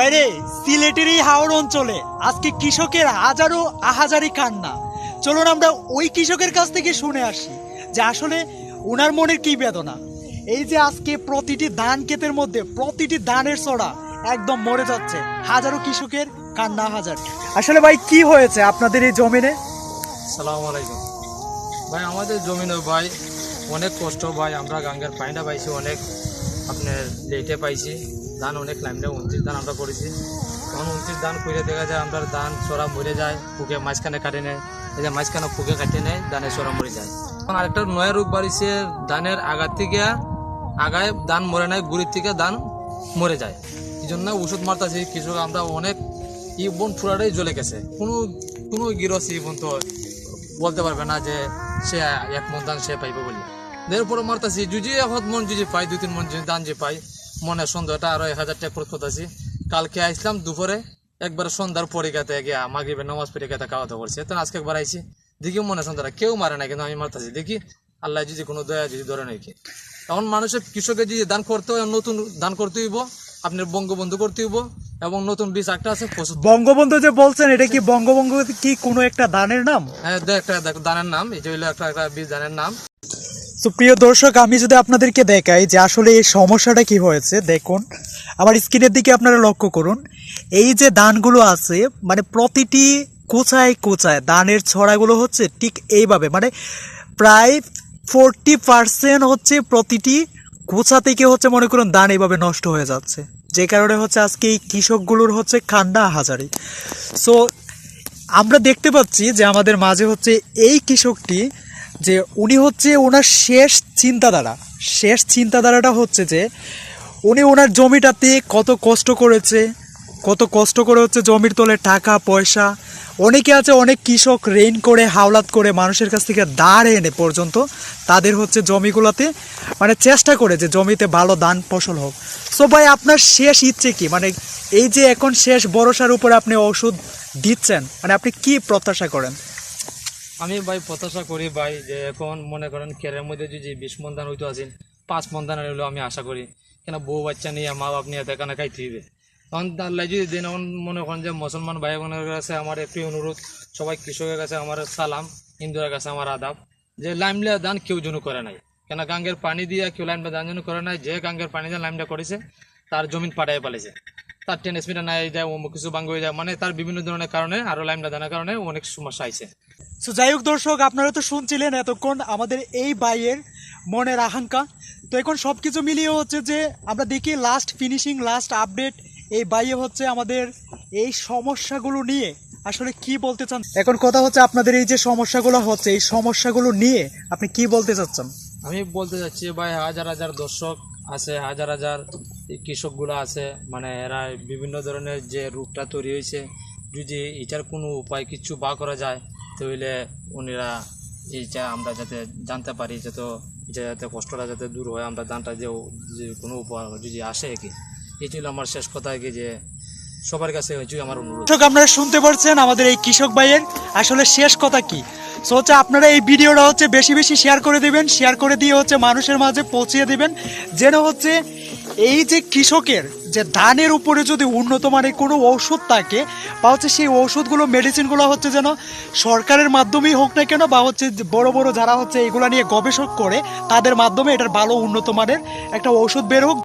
বাইরে সিলেটের এই হাওড় অঞ্চলে। আজকে কৃষকের হাজারো আহাজারি কান্না। চলুন আমরা ওই কৃষকের কাছ থেকে শুনে আসি যে আসলে ওনার মনের কি বেদনা। এই যে আজকে প্রতিটি ধান ক্ষেতের মধ্যে প্রতিটি ধানের ছড়া একদম মরে যাচ্ছে। হাজারো কৃষকের কান্না হাজার। আসলে ভাই, কি হয়েছে আপনাদের এই জমিনে? সালাম আলাইকুম। ভাই, আমাদের জমিনে ভাই অনেক কষ্ট। ভাই, আমরা গাঙ্গের পানিটা পাইছি, অনেক আপনার লেটে পাইছি। ধান অনেক লাইনটা উনত্রিশ ধান আমরা করেছি। তখন উনত্রিশ ধান করে দেখা যায় আমরা ধান চড়া মরে যায়, ফুকে মাঝখানে কাটে নেয়। এই যে মাঝখানে ফুকে কাটে নেয় ধানের চড়া মরে যায়। তখন আরেকটা নয়া রোগ বাড়িছে, ধানের আগার থেকে আগায় ধান মরে নাই, গুড়ির থেকে ধান মরে যায়। এই জন্য ওষুধ মারতাছি কৃষক, আমরা অনেক ই বোন পুরাটাই জ্বলে গেছে। কোনো কোনো গিরসি বোন তো বলতে পারবে না যে সে এক মন দান সে পাইবে বলে। এরপরে মারতাছি, যদি এখন মন যদি পাই দুই, তিন মন দান যে পাই মনে সন্ধ্যাটা আরও এক হাজার টাকা খরচ করতেছি। কালকে আসলাম দুপুরে একবার সন্ধ্যার পরে গেতে গিয়া মাগরিবের নামাজ পরীক্ষাতে খাওয়া দাওয়া করছি তো আজকে একবার আইছি দেখি মনে সন্ধ্যাটা কেউ মারে না কিন্তু আমি মারতাছি। দেখি আল্লাহ যদি কোনো দয়া যদি ধরে নাকি তখন মানুষের কৃষকের যদি দান করতে হয় নতুন দান করতে হইব আপনার বঙ্গবন্ধু করতে হইব এবং নতুন বীজ একটা আছে বঙ্গবন্ধু যে বলছেন এটা কি বঙ্গবন্ধু কি কোনো একটা দানের নাম? হ্যাঁ একটা দেখ দানের নাম এই যে হইল একটা একটা বীজ দানের নাম। তো প্রিয় দর্শক, আমি যদি আপনাদেরকে দেখাই যে আসলে এই সমস্যাটা কি হয়েছে, দেখুন। আমার স্ক্রিনের দিকে আপনারা লক্ষ্য করুন। এই যে দানগুলো আছে মানে প্রতিটি কোচায় কোচায় দানের ছড়াগুলো হচ্ছে ঠিক এইভাবে মানে প্রায় ফোরটি পার্সেন্ট হচ্ছে প্রতিটি কোচা থেকে হচ্ছে মনে করুন দান এইভাবে নষ্ট হয়ে যাচ্ছে। যে কারণে হচ্ছে আজকে এই কৃষকগুলোর হচ্ছে কান্না হাজারি। সো আমরা দেখতে পাচ্ছি যে আমাদের মাঝে হচ্ছে এই কৃষকটি যে উনি হচ্ছে ওনার শেষ চিন্তাধারা। শেষ চিন্তাধারাটা হচ্ছে যে, উনি ওনার জমিটাতে কত কষ্ট করেছে, কত কষ্ট করে হচ্ছে জমির তলে টাকা, পয়সা, অনেকে আছে অনেক কৃষক রেন করে, হাওলাত করে মানুষের কাছ থেকে দাঁড় এনে পর্যন্ত তাদের হচ্ছে জমিগুলোতে মানে চেষ্টা করে যে জমিতে ভালো ধান ফসল হোক। সো ভাই, আপনার শেষ ইচ্ছে কি? মানে এই যে এখন শেষ ভরসার উপরে আপনি ওষুধ দিচ্ছেন মানে আপনি কি প্রত্যাশা করেন? আমি ভাই প্রত্যাশা করি ভাই যে এখন মনে করেন কেরের মধ্যে যদি বিশ মন ধান হইতো আছেন, পাঁচ মন ধান হইলেও আমি আশা করি। কেন বউ বাচ্চা নিয়ে মা বাপ নিয়ে দেখানে খাইতে হইবে। তখন আল্লাহ যদি দিন মনে করেন যে মুসলমান ভাই বোনের কাছে আমার একটি অনুরোধ, সবাই কৃষকের কাছে আমার সালাম, হিন্দুদের কাছে আমার আদাব, যে লাইমলা দান কেউ যেন করে নাই। কেন গাঙ্গের পানি দিয়ে কেউ লাইমলা দান যেন করে নাই, যে গাঙ্গের পানি দিয়ে লাইমটা করেছে, তার জমিন পাঠাই পালিয়েছে তার টেনিস মিটার নাই যায় অমুক কিছু বাঙ্গ হয়ে যায়। মানে তার বিভিন্ন ধরনের কারণে আরও লাইমটা দানের কারণে অনেক সমস্যা আইছে সো যাই হোক দর্শক আপনারা তো শুনছিলেন এতক্ষণ আমাদের এই বাইয়ের মনের আকাঙ্ক্ষা। তো এখন সব কিছু মিলিয়ে হচ্ছে যে আমরা দেখি লাস্ট ফিনিশিং লাস্ট আপডেট এই বাইয়ে হচ্ছে আমাদের এই সমস্যাগুলো নিয়ে আসলে কি বলতে চান? এখন কথা হচ্ছে আপনাদের এই যে সমস্যাগুলো হচ্ছে এই সমস্যাগুলো নিয়ে আপনি কি বলতে চাচ্ছেন? আমি বলতে চাচ্ছি ভাই হাজার হাজার দর্শক আছে হাজার হাজার কৃষকগুলো আছে মানে এরা বিভিন্ন ধরনের যে রূপটা তৈরি হয়েছে, যদি এটার কোনো উপায় কিছু বা করা যায়, তাহলে উনিরা এইটা আমরা যাতে জানতে পারি, যাতে এটা যাতে কষ্টটা যাতে দূর হয়, আমরা দানটা যে কোনো উপায় যদি আসে কি। এই ছিল আমার শেষ কথা কি যে সবার কাছে আমার অনুরোধ। আপনারা শুনতে পারছেন আমাদের এই কৃষক ভাইয়ের আসলে শেষ কথা কি? সো হচ্ছে আপনারা এই ভিডিওটা হচ্ছে বেশি বেশি শেয়ার করে দিবেন শেয়ার করে দিয়ে হচ্ছে মানুষের মাঝে পৌঁছিয়ে দিবেন, যেন হচ্ছে এই যে কৃষকের যে ধানের উপরে যদি উন্নত মানের কোনো ঔষধ থাকে, বা হচ্ছে সেই ঔষধগুলো মেডিসিনগুলো হচ্ছে যেন সরকারের মাধ্যমেই হোক না কেন, বা হচ্ছে বড় বড় যারা হচ্ছে এগুলো নিয়ে গবেষক করে, তাদের মাধ্যমে এটার ভালো উন্নত মানের একটা ঔষধ বের হোক।